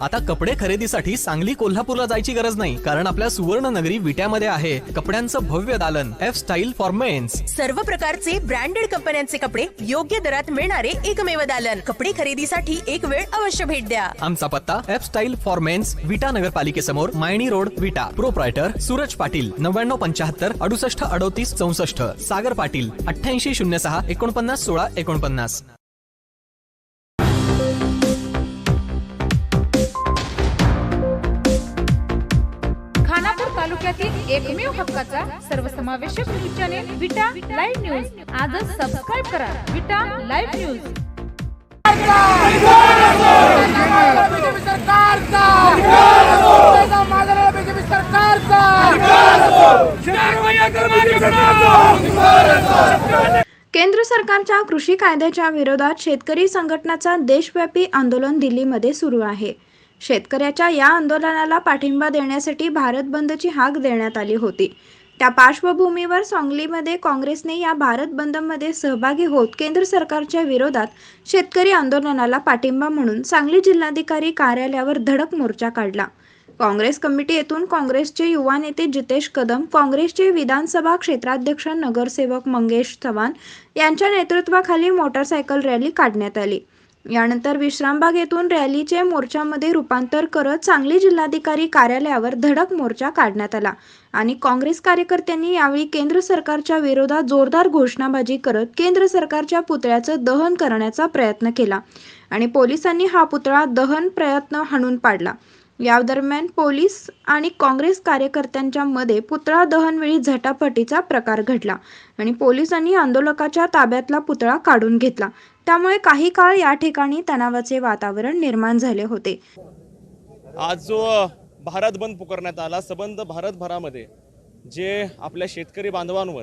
आता कपडे खरेदीसाठी सांगली कोल्हापूरला जायची गरज नाही कारण आपल्या सुवर्ण नगरी विट्यामध्ये आहे कपड्यांचं भव्य दालन एफ स्टाईल फॉर मेन्स सर्व प्रकारचे ब्रँडेड कंपन्यांचे कपडे योग्य दरात मिळणारे एकमेव दालन. कपडे खरेदीसाठी एक वेळ अवश्य भेट द्या. आमचा पत्ता F style for men's Vita नगरपालिकेसमोर Mayani road Vita. Proprietor Suraj Patil नव्याण्णव पंच्याहत्तर अडुसष्ट अडोतीस चौसष्ट. सागर पाटील अठ्ठ्याऐंशी शून्य सहा एकोणपन्नास सोळा एकोणपन्नास. तालुक्यातील एकमेव हक्काचा सर्वसमावेशक news channel Vita live news. आजच सबस्क्राईब करा. Vita live news. केंद्र सरकारच्या कृषी कायद्याच्या विरोधात शेतकरी संघटनाचा देशव्यापी आंदोलन दिल्लीमध्ये सुरू आहे. शेतकऱ्याच्या या आंदोलनाला पाठिंबा देण्यासाठी भारत बंदची हाक देण्यात आली होती. त्या पार्श्वभूमीवर सांगलीमध्ये काँग्रेसने या भारत बंदमध्ये सहभागी होत केंद्र सरकारच्या विरोधात शेतकरी आंदोलनाला पाठिंबा म्हणून सांगली जिल्हाधिकारी कार्यालयावर धडक मोर्चा काढला. काँग्रेस कमिटी येथून काँग्रेसचे युवा नेते जितेश कदम काँग्रेसचे विधानसभा क्षेत्राध्यक्ष नगरसेवक मंगेश चव्हाण यांच्या नेतृत्वाखाली मोटारसायकल रॅली काढण्यात आली. यानंतर विश्रामबाग येथून रॅलीचे मोर्चामध्ये रूपांतर करत सांगली जिल्हाधिकारी कार्यालयावर धडक मोर्चा काढण्यात आला. आणि काँग्रेस कार्यकर्त्यांनी यावेळी केंद्र सरकारच्या विरोधात जोरदार घोषणाबाजी करत केंद्र सरकारच्या पुतळ्याचं दहन करण्याचा प्रयत्न केला. आणि पोलिसांनी हा पुतळा दहन प्रयत्न हाणून पाडला. या दरम्यान पोलीस आणि काँग्रेस कार्यकर्त्यांच्या मध्ये पुतळा दहनवेळी झटापटीचा प्रकार घडला आणि पोलिसांनी आंदोलकाच्या ताब्यातला पुतळा काढून घेतला. त्यामुळे काही काळ या ठिकाणी तणावाचे वातावरण निर्माण झाले होते. आज जो भारत बंद पुकारण्यात आला सबंध भारतभरामध्ये जे आपल्या शेतकरी बांधवांवर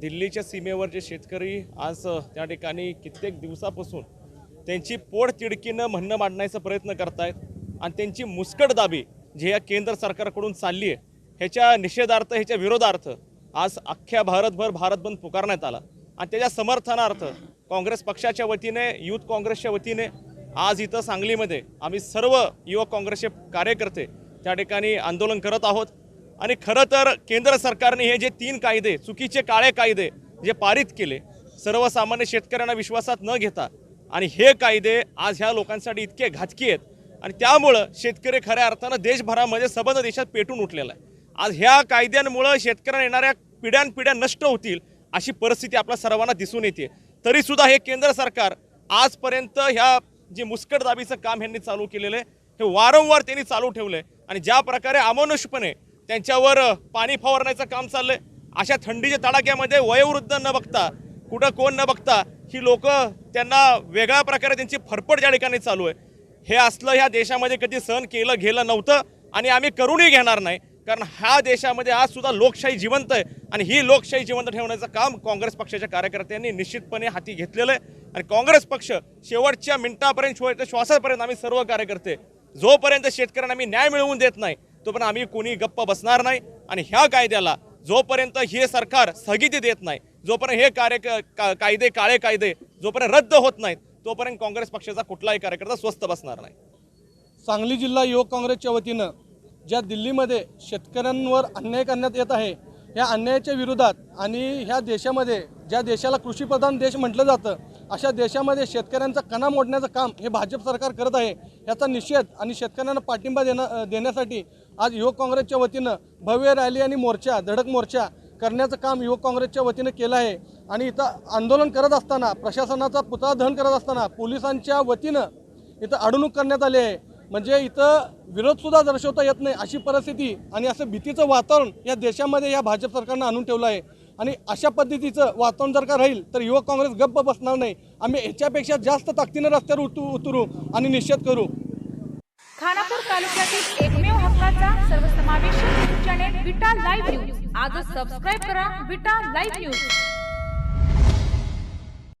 दिल्लीच्या सीमेवर जे शेतकरी आज त्या ठिकाणी कित्येक दिवसापासून त्यांची पोट तिडकीनं म्हणणं मांडण्याचा प्रयत्न करतायत. आणि त्यांची मुस्कट दाबी जी या केंद्र सरकारकडून चालली आहे ह्याच्या निषेधार्थ ह्याच्या विरोधार्थ आज अख्ख्या भारतभर भारत बंद पुकारण्यात आला. आणि त्याच्या समर्थनार्थ काँग्रेस पक्षाच्या वतीने युथ काँग्रेसच्या वतीने आज इथं सांगलीमध्ये आम्ही सर्व युवक काँग्रेसचे कार्यकर्ते त्या ठिकाणी आंदोलन करत आहोत. आणि खरं तर केंद्र सरकारने हे जे तीन कायदे चुकीचे काळे कायदे जे पारित केले सर्वसामान्य शेतकऱ्यांना विश्वासात न घेता आणि हे कायदे आज ह्या लोकांसाठी इतके घातकी आहेत आणि त्यामुळं शेतकरी खऱ्या अर्थानं देशभरामध्ये सबंध देशात पेटून उठलेला आहे. आज ह्या कायद्यांमुळं शेतकऱ्यांना येणाऱ्या पिढ्यानपिढ्या नष्ट होतील अशी परिस्थिती आपल्या सर्वांना दिसून येते. तरीसुद्धा हे केंद्र सरकार आजपर्यंत ह्या जे मुस्कटदाबीचं काम ह्यांनी चालू केलेलं आहे हे वारंवार त्यांनी चालू ठेवलं आहे आणि ज्या प्रकारे अमानुषपणे त्यांच्यावर पाणी फवारण्याचं काम चाललं आहे अशा थंडीच्या तडाख्यामध्ये वयोवृद्ध न बघता कुठं कोण न बघता ही लोक त्यांना वेगळ्या प्रकारे त्यांची फरफड ज्या ठिकाणी चालू आहे हे असलं ह्या देशामध्ये कधी सहन केलं गेलं नव्हतं आणि आम्ही करूनही घेणार नाही. कारण ह्या देशामध्ये आज सुद्धा लोकशाही जिवंत आहे आणि ही लोकशाही जिवंत ठेवण्याचं काम काँग्रेस पक्षाच्या कार्यकर्त्यांनी निश्चितपणे हाती घेतलेलं आहे. आणि काँग्रेस पक्ष शेवटच्या मिनिटापर्यंत शेवटच्या श्वासापर्यंत आम्ही सर्व कार्यकर्ते जोपर्यंत शेतकऱ्यांना आम्ही न्याय मिळवून देत नाही तोपर्यंत आम्ही कोणी गप्प बसणार नाही. आणि ह्या कायद्याला जोपर्यंत हे सरकार स्थगिती देत नाही जोपर्यंत हे कार्य का- कायदे काळे कायदे जोपर्यंत रद्द होत नाहीत तोपर्यंत काँग्रेस पक्षाचा कुठलाही कार्यकर्ता स्वस्त बसणार नाही. सांगली जिल्हा युवक काँग्रेसच्या वतीनं ज्या दिल्लीमध्ये शेतकऱ्यांवर अन्याय करण्यात येत आहे या अन्यायाच्या विरोधात आणि ह्या देशामध्ये ज्या देशाला कृषीप्रधान देश म्हटलं जातं अशा देशामध्ये शेतकऱ्यांचा कणा मोडण्याचं काम हे भाजप सरकार करत आहे याचा निषेध आणि शेतकऱ्यांना पाठिंबा देणं देण्यासाठी आज युवक काँग्रेसच्या वतीनं भव्य रॅली आणि मोर्चा धडक मोर्चा करण्याचं काम युवक काँग्रेसच्या वतीनं केलं आहे. आणि इथं आंदोलन करत असताना प्रशासनाचा पुतळा दहन करत असताना पोलिसांच्या वतीनं इथं अडवणूक करण्यात आली आहे. म्हणजे इथं विरोधसुद्धा दर्शवता येत नाही अशी परिस्थिती आणि असं भीतीचं वातावरण या देशामध्ये या भाजप सरकारनं आणून ठेवलं आहे. आणि अशा पद्धतीचं वातावरण जर का राहील तर युवक काँग्रेस गप्प बसणार नाही. आम्ही याच्यापेक्षा जास्त ताकदीनं रस्त्यावर उतरू उतरू आणि निषेध करू. खानापूर तालुक्यातील एकमेव हक्काचा सर्वसमावेशक news channel Vita live news. आजच सबस्क्राईब करा विटा लाईव्ह न्यूज.